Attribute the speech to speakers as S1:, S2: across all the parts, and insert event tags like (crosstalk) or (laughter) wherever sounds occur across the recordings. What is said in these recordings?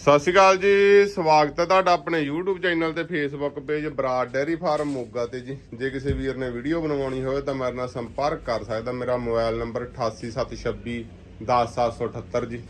S1: ਸਤਿ ਸ਼੍ਰੀ ਅਕਾਲ ਜੀ, ਸਵਾਗਤ ਹੈ ਤੁਹਾਡਾ ਆਪਣੇ YouTube ਚੈਨਲ ਤੇ Facebook page Brar dairy farm Moga ਤੇ ਜੀ। ਜੇ ਕਿਸੇ ਵੀਰ ਨੇ ਵੀਡੀਓ ਬਣਵਾਉਣੀ ਹੋਵੇ ਤਾਂ ਮੇਰੇ ਨਾਲ ਸੰਪਰਕ ਕਰ ਸਕਦਾ। ਮੇਰਾ ਮੋਬਾਈਲ ਨੰਬਰ 8876 10778 ਜੀ।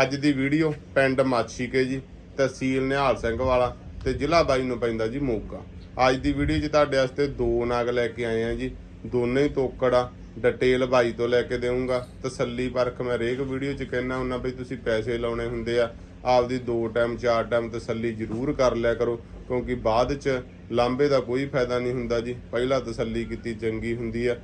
S1: ਅੱਜ ਦੀ ਵੀਡੀਓ ਪਿੰਡ ਮਾਛੀਕੇ ਜੀ, ਤਹਿਸੀਲ ਨਿਹਾਲ ਸਿੰਘ ਵਾਲਾ ਤੇ ਜ਼ਿਲ੍ਹਾ ਬਾਈ ਨੂੰ ਪੈਂਦਾ ਜੀ ਮੋਗਾ। ਅੱਜ ਦੀ ਵੀਡੀਓ 'ਚ ਤੁਹਾਡੇ ਵਾਸਤੇ ਦੋ ਨਾਗ ਲੈ ਕੇ ਆਏ ਆ ਜੀ। ਦੋਨੇ ਹੀ ਤੋਕੜ ਆ ਡਿਟੇਲ ਬਾਈ ਤੋਂ ਲੈ ਕੇ ਦੇਵਾਂਗਾ ਤਸੱਲੀ ਪਰਖ ਮੈਂ ਹਰੇਕ ਵੀਡੀਓ 'ਚ ਕਹਿਣਾ ਹੁੰਦਾ ਬਈ ਤੁਸੀਂ ਪੈਸੇ ਲਾਉਣੇ ਹੁੰਦੇ ਆ। ਆਪਦੀ ਦੋ ਟਾਈਮ ਚਾਰ ਟਾਈਮ ਤਸੱਲੀ ਜ਼ਰੂਰ ਕਰ ਲਿਆ ਕਰੋ ਕਿਉਂਕਿ ਬਾਅਦ 'ਚ ਲਾਂਬੇ ਦਾ ਕੋਈ ਫਾਇਦਾ ਨਹੀਂ ਹੁੰਦਾ ਜੀ। ਪਹਿਲਾਂ ਤਸੱਲੀ ਕੀਤੀ ਚੰਗੀ ਹੁੰਦੀ ਆ।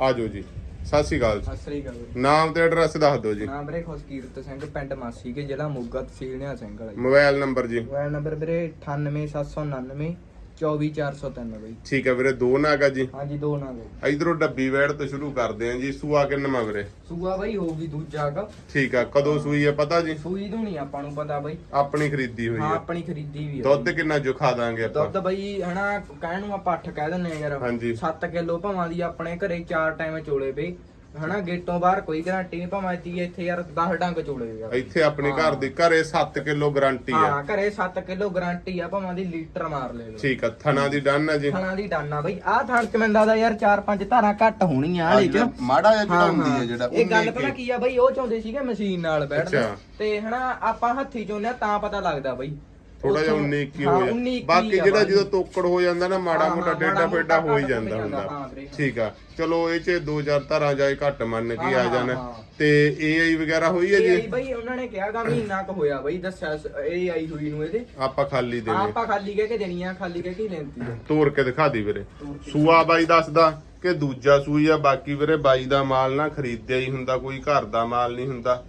S1: ਆਜੋ ਜੀ। ਸਤਿ ਸ਼੍ਰੀ ਅਕਾਲ।
S2: ਸਤਿ ਸ੍ਰੀ ਅਕਾਲ ਵੀਰੇ।
S1: ਨਾਮ ਤੇ ਐਡਰੈਸ ਦੱਸ ਦਿਓ ਜੀ।
S2: ਨਾਮ ਵੀਰੇ ਖੁਸ਼ਕੀਰਤ ਸਿੰਘ ਪਿੰਡ ਮਾਸੀ ਕੇ ਜ਼ਿਲ੍ਹਾ ਮੋਗਾ ਤਹਿਸੀਲ ਨਿਹਾਲ ਸਿੰਘ ਵਾਲਾ ਜੀ।
S1: ਮੋਬਾਈਲ ਨੰਬਰ ਜੀ।
S2: ਮੋਬਾਈਲ ਨੰਬਰ ਵੀਰੇ 98799 24403 ਬਈ।
S1: ਠੀਕ ਹੈ ਵੀਰੇ ਦੋ ਨਾਗ ਜੀ।
S2: ਹਾਂਜੀ ਦੋ ਹੈ
S1: ਇਧਰੋਂ ਡੱਬੀ ਵੈੜ ਤੋਂ ਸ਼ੁਰੂ ਕਰਦੇ ਆਂ ਜੀ ਸੂਆ ਕਿੰਨਵਾਂ ਵੀਰੇ?
S2: ਸੂਆ ਬਈ ਹੋਊਗੀ ਦੂਜਾ ਕ
S1: ਠੀਕ ਆ ਕਦੋਂ ਸੂਈ ਹੈ ਪਤਾ ਜੀ?
S2: ਸੂਈ ਤੋਂ ਨਹੀਂ ਆਪਾਂ ਨੂੰ ਪਤਾ ਬਈ।
S1: ਆਪਣੀ ਖਰੀਦੀ ਹੋਈ
S2: ਹਾਂ
S1: ਹੈ
S2: ਆਪਣੀ ਖਰੀਦੀ ਵੀ ਆ
S1: ਦੁੱਧ ਕਿੰਨਾ ਜੋ ਖਾ ਦਾਂਗੇ ਆਪਾਂ?
S2: ਦੁੱਧ ਬਈ ਹਨਾ ਕਹਿਣ ਨੂੰ ਆਪਾਂ 8 ਕਹਿ ਦਿੰਨੇ ਆ ਯਾਰ।
S1: ਹਾਂਜੀ।
S2: 7 ਕਿਲੋ ਭਾਵਾਂ ਦੀ ਆਪਣੇ ਘਰੇ ਚਾਰ ਟਾਈਮ ਚੋਲੇ ਪਈ ਹਨਾ ਗੇਟੋਂ ਬਾਹਰ ਕੋਈ ਗਾਰੰਟੀ ਨਹੀਂ ਭਾਵਾਂ ਦੀ ਇੱਥੇ ਯਾਰ 10 ਡੰਗ ਚੋਲੇ ਯਾਰ
S1: ਇੱਥੇ ਆਪਣੇ ਘਰ ਦੀ ਘਰੇ 7 ਕਿਲੋ ਗਾਰੰਟੀ ਆ।
S2: ਹਾਂ ਘਰੇ 7 ਕਿਲੋ ਗਾਰੰਟੀ ਆ ਭਾਵਾਂ ਦੀ ਲੀਟਰ ਮਾਰ ਲੈ ਲਓ।
S1: ਠੀਕ ਆ ਥਣਾ ਦੀ ਡਨ ਆ ਜੀ।
S2: ਥਣਾ ਦੀ ਡਾਨਾ ਬਈ। ਆਹ ਥਣ ਚ ਮੈਨੂੰ ਲੱਗਦਾ ਯਾਰ 4-5 ਧਾਰਾਂ ਘੱਟ ਹੋਣੀਆਂ ਆਲੇ ਚ
S3: ਮਾੜਾ ਜਿਹਾ ਜਿਹੜਾ ਹੁੰਦੀ।
S2: ਹੈ।
S3: ਜਿਹੜਾ
S2: ਇਹ ਗੱਲ ਪਤਾ ਕੀ ਆ ਬਈ ਉਹ ਚਾਹੁੰਦੇ ਸੀਗੇ ਮਸ਼ੀਨ ਨਾਲ ਬੈਠਣਾ। ਤੇ ਹਨਾ ਆਪਾਂ ਹੱਥੀ ਆ ਤਾਂ ਪਤਾ ਲੱਗਦਾ ਬਈ।
S1: ਥੋੜਾ ਜਿਹਾ
S2: ਉੱਥੋਂ-
S1: 19 ਕੀ
S2: ਹਾਂ,
S1: ਹੋ
S2: 19
S1: ਜਾ ਬਾਕੀ
S2: ਆ
S1: ਜਿਹੜਾ
S2: ਬਾਕੀ।
S1: ਜਦੋਂ ਤੋਕੜ ਹੋ ਜਾਂਦਾ ਨਾ ਮਾੜਾ
S2: ਹਾਂ,
S1: ਮੋਟਾ
S2: ਹਾਂ,
S1: ਡੇਡਾ
S2: ਮਾੜਾ
S1: ਫੇਡਾ ਹੋ ਹੀ
S2: ਮੋਟਾ
S1: ਜਾਂਦਾ ਹੁੰਦਾ।
S2: ਹਾਂ ਵੀਰੇ।
S1: ਠੀਕ ਆ। ਚਲੋ ਇਹ ਚ ਦੋ ਚਾਰ ਧਾਰਾਂ ਜਾਏ ਘੱਟ ਮੰਨ ਕੇ
S2: ਹਾਂ,
S1: ਆ ਜਾਣ।
S2: ਹਾਂ।
S1: ਤੇ ਏਆਈ ਵਗੈਰਾ ਹੋਈ ਹੈ
S2: ਇਹ
S1: ਜੀ
S2: ਬਈ ਉਹਨਾਂ ਨੇ ਕਿਹਾਗਾ ਮਹੀਨਾ ਕ ਹੋਇਆ ਬਈ ਦੱਸਿਆ ਇਹ ਆਈ ਹੋਈ ਨੂੰ ਇਹਦੇ।
S1: ਆਪਾਂ ਖਾਲੀ ਦੇਣੀ।
S2: ਆਪਾਂ ਖਾਲੀ ਕਹਿ ਕੇ ਦੇਣੀ ਆ ਖਾਲੀ ਕਹਿ ਕੇ ਲੈਂਦੀ ਆ।
S1: ਤੋੜ ਕੇ ਦਿਖਾ ਦੀ ਵੀਰੇ।
S2: ਤੋੜ ਕੇ।
S1: ਸੂਆ ਬਾਈ ਦੱਸਦਾ ਕਿ ਦੂਜਾ ਸੂਈ ਆ ਬਾਕੀ ਵੀਰੇ ਬਾਈ ਦਾ ਮਾਲ ਨਾ ਖਰੀਦਿਆ ਹੀ ਹੁੰਦਾ ਕੋਈ ਘਰ ਦਾ ਮਾਲ ਨਹੀਂ ਹੁੰਦਾ।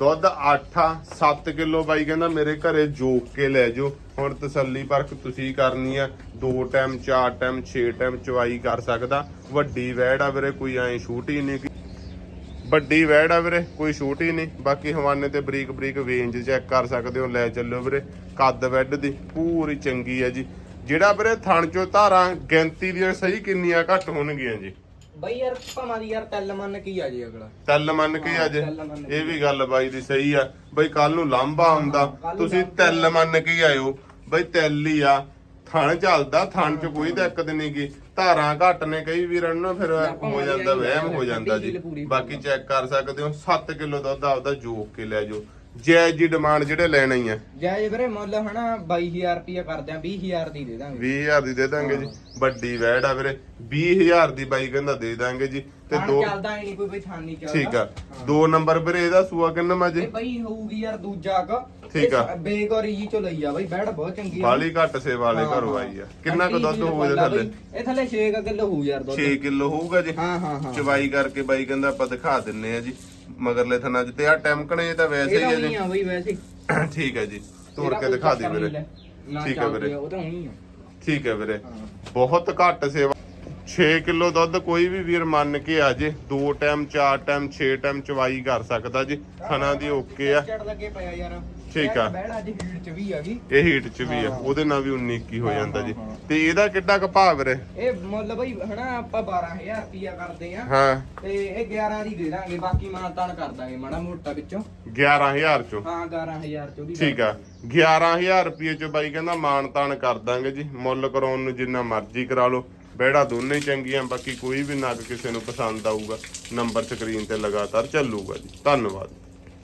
S1: ਦੁੱਧ 8 ਆ 7 ਕਿਲੋ ਬਾਈ ਕਹਿੰਦਾ ਮੇਰੇ ਘਰੇ ਜੋਕ ਕੇ ਲੈ ਜਾਓ। ਹੁਣ ਤਸੱਲੀ ਪਰਖ ਤੁਸੀਂ ਕਰਨੀ ਆ, ਦੋ ਟਾਈਮ ਚਾਰ ਟਾਈਮ ਛੇ ਟਾਈਮ ਚਵਾਈ ਕਰ ਸਕਦਾ। ਵੱਡੀ ਵੈੜ ਆ ਵੀਰੇ, ਕੋਈ ਐ ਹੀ ਨਹੀਂ ਵੱਡੀ ਵੈੜ ਆ ਵੀਰੇ, ਕੋਈ ਛੋਟੀ ਨਹੀਂ। ਬਾਕੀ ਹਵਾਨੇ ਤੇ ਬਰੀਕ ਬਰੀਕ ਵੇਂਜ ਚੈੱਕ ਕਰ ਸਕਦੇ ਹੋ, ਲੈ ਚੱਲਿਓ ਵੀਰੇ। ਕੱਦ ਵੈਡ ਦੀ, ਪੂਰੀ ਚੰਗੀ ਹੈ ਜੀ। ਜਿਹੜਾ ਵੀਰੇ ਥਣ ਚੋਂ ਧਾਰਾਂ ਗਿਣਤੀ ਦੀਆਂ ਸਹੀ ਕਿੰਨੀਆਂ ਘੱਟ ਹੋਣਗੀਆਂ ਜੀ?
S2: ਬਈ ਯਾਰ ਭਾਵਾਂ ਦੀ ਯਾਰ ਤੈਲ ਮੰਨ ਕੀ ਆ ਜੇ ਅਗਲਾ।
S1: ਤੈਲ ਮੰਨ ਕੇ
S2: ਹਾਂ,
S1: ਅੱਜ
S2: ਤਿੱਲ ਮੰਨ ਕੇ।
S1: ਇਹ ਵੀ ਗੱਲ ਬਾਈ ਦੀ ਸਹੀ ਆ। ਬਈ ਕੱਲ ਨੂੰ ਲਾਂਬਾ ਹੁੰਦਾ।
S2: ਕੱਲ੍ਹ ਨੂੰ
S1: ਤੁਸੀਂ
S2: ਲਾਂਭਾ
S1: ਤੈਲ ਮੰਨ ਕੇ ਹੀ ਆਇਓ। ਬਈ ਤੈਲ ਹੀ ਆ। ਥਣ ਚੱਲਦਾ ਥਣ ਚ ਕੋਈ ਦਿੱਕਤ ਨਹੀਂ ਗੀ। ਧਾਰਾਂ ਘੱਟ ਨੇ ਕਈ ਵੀਰਾਂ ਨੂੰ ਨਾ ਫਿਰ
S2: ਆਪਾਂ
S1: ਹੋ ਜਾਂਦਾ ਵਹਿਮ ਹੋ ਜਾਂਦਾ ਜੀ।
S2: ਡੀਜ਼ਲ ਪੂਰੀ
S1: ਬਾਕੀ ਚੈੱਕ ਕਰ ਸਕਦੇ ਹੋ 7 ਕਿਲੋ ਦੁੱਧ ਆਪਦਾ ਜੋਕ ਕੇ ਲੈ ਜਾਓ। ਜੈ ਜੀ ਡਿਮਾਂਡ ਜਿਹੜੇ ਲੈਣਾ ਹੀ ਆ।
S2: ਜਾਇ ਵੀਰੇ ਮੁੱਲ ਹਨਾ 22000 ਰੁਪਏ ਕਰਦੇ ਆ 20000 ਦੀ ਦੇ ਦਾਂਗੇ।
S1: 20000 ਦੀ ਦੇ ਦਾਂਗੇ ਜੀ। ਵੱਡੀ ਵੈੜ ਆ ਵੀਰੇ 20000 ਦੀ ਬਾਈ ਕਹਿੰਦਾ ਦੇ ਦਾਂਗੇ ਜੀ। ਤੇ ਦੋ
S2: ਚੱਲਦਾ ਨਹੀਂ ਕੋਈ ਬਈ ਨਹੀਂ ਚੱਲਦਾ।
S1: ਠੀਕ ਆ। ਦੋ ਨੰਬਰ ਵੀਰੇ ਇਹਦਾ ਸੂਆ ਕਿੰਨਾ ਮਾ ਜੀ?
S2: ਬਈ ਹੋਊਗੀ ਯਾਰ ਦੂਜਾ ਕ।
S1: ਠੀਕ ਆ।
S2: ਬੇਗੌਰੀ ਜੀ ਚੋਂ ਲਈ ਆ ਬਈ ਬੈੜ ਬਹੁਤ ਚੰਗੀ ਆ।
S1: ਬਾਲੀ ਘੱਟ ਸੇ ਵਾਲੇ ਘਰੋਂ। ਆਈ ਆ। ਕਿੰਨਾ ਕੁ ਦੁੱਧ ਹੋਊਗਾ ਥੱਲੇ?
S2: ਇਹ ਥੱਲੇ 6 ਕਿਲੋ ਹੋਊ ਯਾਰ ਦੁੱਧ।
S1: 6 ਕਿਲੋ ਹੋਊਗਾ ਜੀ।
S2: ਹਾਂ ਹਾਂ ਹਾਂ।
S1: ਚਵਾਈ ਕਰਕੇ ਬਾਈ ਕਹਿੰਦਾ ਆਪਾਂ ਦਿਖਾ ਦਿੰਨੇ ਆ ਜੀ। ਮਗਰਲੇ ਥਣਾ ਚ। ਤੇ ਆ ਟੈਮਕਣੇ ਇਹ ਤਾਂ ਵੈਸੇ
S2: ਇਹ
S1: ਹੀ ਆ
S2: ਬਈ ਵੈਸੇ। (coughs)
S1: ਜੀ ਠੀਕ ਹੈ ਜੀ। ਤੋੜ ਕੇ ਦਿਖਾ ਦੇ ਵੀਰੇ। ਠੀਕ ਹੈ ਵੀਰੇ।
S2: ਉਹ ਤਾਂ ਉਹੀ ਆ।
S1: ਠੀਕ ਹੈ ਵੀਰੇ। ਬਹੁਤ ਘੱਟ ਸੇਵਾ 6 ਕਿਲੋ ਦੁੱਧ ਕੋਈ ਵੀ ਵੀਰ ਮੰਨ ਕੇ ਆ ਜੇ ਦੋ ਟਾਈਮ ਚਾਰ ਟਾਈਮ 6 ਟਾਈਮ ਚਵਾਈ ਕਰ ਸਕਦਾ ਜੀ। ਥਣਾ ਦੀ ਓਕੇ ਆ।
S2: ਚੜ ਲੱਗੇ ਪਿਆ ਯਾਰ।
S1: ਠੀਕ ਆ।
S2: ਬੈੜ ਅੱਜ ਹੀਟ ਚ ਵੀ ਆ ਗਈ
S1: ਇਹ ਹੀਟ ਚ ਵੀ ਆ। ਉਹਦੇ ਨਾਲ ਵੀ 19 ਕੀ ਹੋ ਜਾਂਦਾ ਜੀ। ਤੇ ਇਹਦਾ ਕਿੱਡਾ ਕੁ ਭਾਅ ਵੀਰੇ?
S2: ਇਹ ਮੁੱਲ ਬਈ ਹਨਾ ਆਪਾਂ 12000 ਰੁਪਿਆ ਕਰਦੇ ਆ।
S1: ਹਾਂ।
S2: ਤੇ ਇਹ 11 ਦੀ ਦੇ ਦਾਂਗੇ ਬਾਕੀ ਮਾਨਤਾਨ ਕਰ ਦਾਂਗੇ ਮਾੜਾ ਮੋਟਾ ਵਿੱਚੋਂ।
S1: 11000 ਚੋਂ?
S2: ਹਾਂ 11000 ਚ ਉਹਦੀ
S1: ਠੀਕ ਆ। 11000 ਰੁਪਏ ਚ ਬਾਈ ਕਹਿੰਦਾ ਮਾਣ ਤਾਣ ਕਰ ਦਾਂਗੇ ਜੀ। ਮੁੱਲ ਕਰਾਉਣ ਨੂੰ ਜਿੰਨਾ ਮਰਜ਼ੀ ਕਰਾ ਲਓ। ਬਹਿੜਾ ਦੋਨੇ ਹੀ ਚੰਗੀਆਂ, ਬਾਕੀ ਕੋਈ ਵੀ ਨਗ ਕਿਸੇ ਨੂੰ ਪਸੰਦ ਆਊਗਾ, ਨੰਬਰ ਸਕਰੀਨ ਤੇ ਲਗਾਤਾਰ ਚੱਲੂਗਾ ਜੀ। ਧੰਨਵਾਦ।